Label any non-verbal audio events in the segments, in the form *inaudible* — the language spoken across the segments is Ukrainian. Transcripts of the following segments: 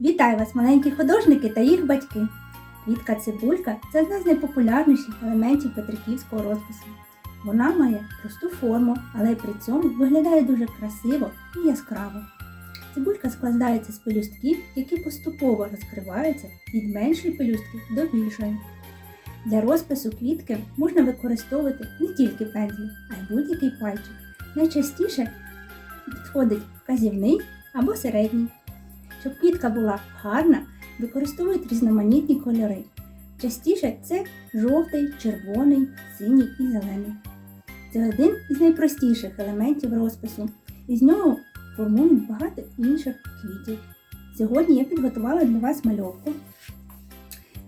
Вітаю вас, маленькі художники та їх батьки. Квітка цибулька це одна з найпопулярніших елементів петриківського розпису. Вона має просту форму, але при цьому виглядає дуже красиво і яскраво. Цибулька складається з пелюстків, які поступово розкриваються від меншої пелюстки до більшої. Для розпису квітки можна використовувати не тільки пензлі, а й будь-який пальчик. Найчастіше підходить вказівний або середній. Щоб квітка була гарна, використовують різноманітні кольори. Частіше це жовтий, червоний, синій і зелений. Це один із найпростіших елементів розпису, і з нього формують багато інших квітів. Сьогодні я підготувала для вас мальовку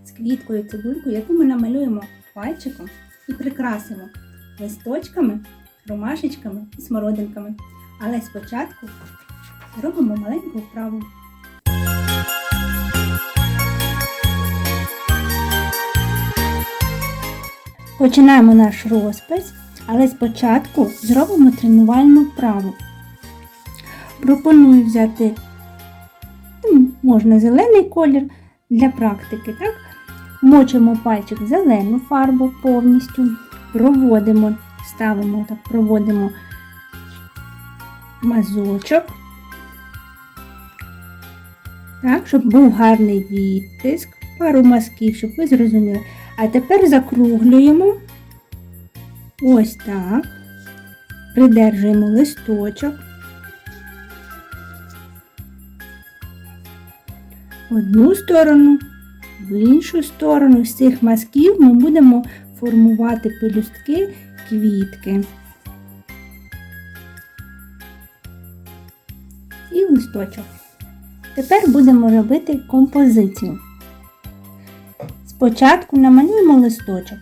з квіткою цибулькою, яку ми намалюємо пальчиком і прикрасимо листочками, ромашечками і смородинками. Але спочатку зробимо маленьку вправу. Починаємо наш розпис, але спочатку зробимо тренувальну вправу. Пропоную взяти можна зелений колір для практики. так? Мочимо пальчик в зелену фарбу повністю, проводимо, ставимо так, проводимо мазочок. Так, щоб був гарний відтиск, пару мазків, щоб ви зрозуміли. А тепер закруглюємо ось так, придержуємо листочок. Одну сторону, в іншу сторону з цих мазків ми будемо формувати пелюстки квітки. І листочок. Тепер будемо робити композицію. Спочатку намалюємо листочок.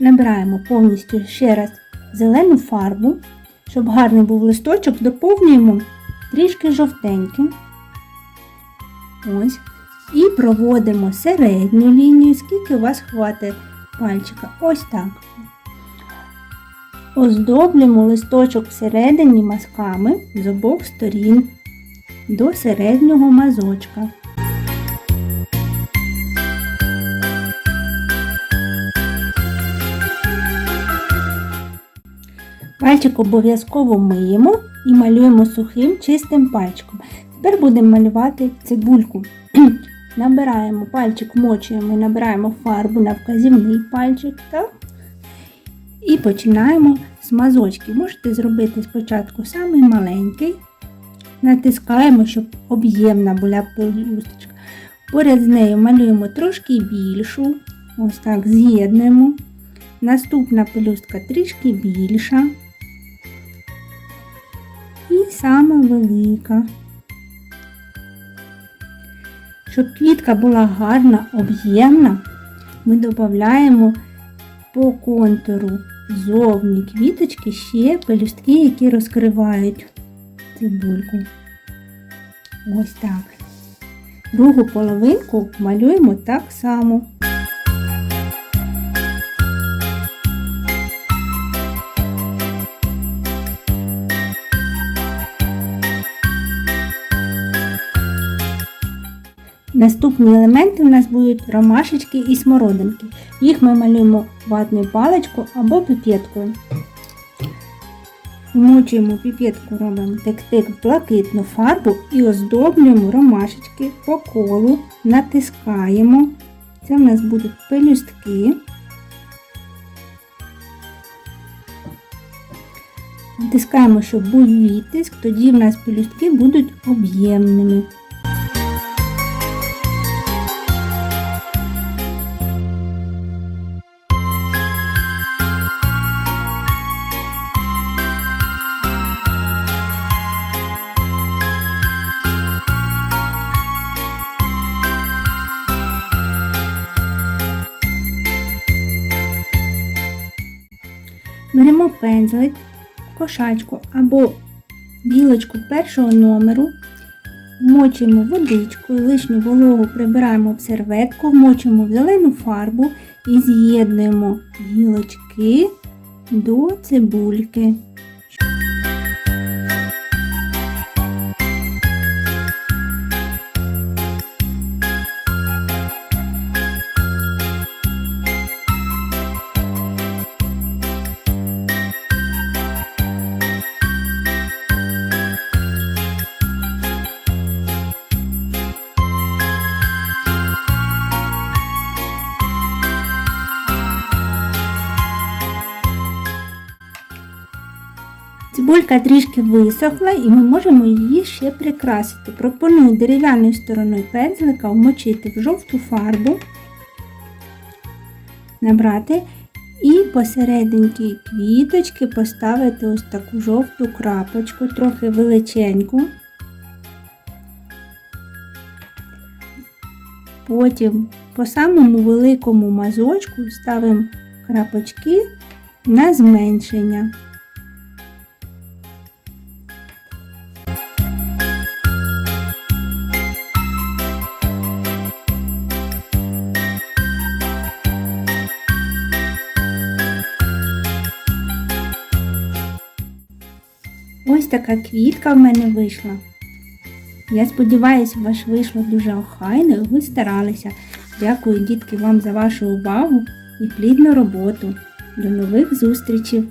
Набираємо повністю ще раз зелену фарбу. Щоб гарний був листочок, доповнюємо трішки жовтеньким. Ось. І проводимо середню лінію, скільки у вас хватить пальчика. Ось так. Оздоблюємо листочок всередині мазками з обох сторін до середнього мазочка. Пальчик обов'язково миємо і малюємо сухим чистим пальчиком. Тепер будемо малювати цибульку. *clears throat* Набираємо пальчик, вмочуємо і набираємо фарбу на вказівний пальчик. Так? І починаємо з мазочки. Можете зробити спочатку самий маленький. Натискаємо, щоб об'ємна була пелюсточка. Поряд з нею малюємо трошки більшу. Ось так з'єднуємо. Наступна пелюстка трішки більша. І сама велика. Щоб квітка була гарна, об'ємна, ми додаємо по контуру зовні квіточки ще пелюстки, які розкривають цибульку. Ось так. Другу половинку малюємо так само. Наступні елементи у нас будуть ромашечки і смородинки. Їх ми малюємо ватною паличкою або піпеткою. Вмочуємо піпетку, робимо тик-тик в блакитну фарбу і оздоблюємо ромашечки по колу, натискаємо. Це в нас будуть пелюстки. Натискаємо, щоб був відтиск, тоді в нас пелюстки будуть об'ємними. Беремо пензлик, кошачку або білочку першого номеру, вмочуємо водичкою, лишню вологу прибираємо в серветку, вмочуємо в зелену фарбу і з'єднуємо гілочки до цибульки. Цибулька трішки висохла і ми можемо її ще прикрасити. Пропоную дерев'яною стороною пензлика вмочити в жовту фарбу, набрати і посерединки квіточки поставити ось таку жовту крапочку, трохи величеньку. Потім по самому великому мазочку ставимо крапочки на зменшення. Така квітка в мене вийшла. Я сподіваюся, у вас вийшло дуже охайно, і ви старалися. Дякую, дітки, вам за вашу увагу і плідну роботу. До нових зустрічей!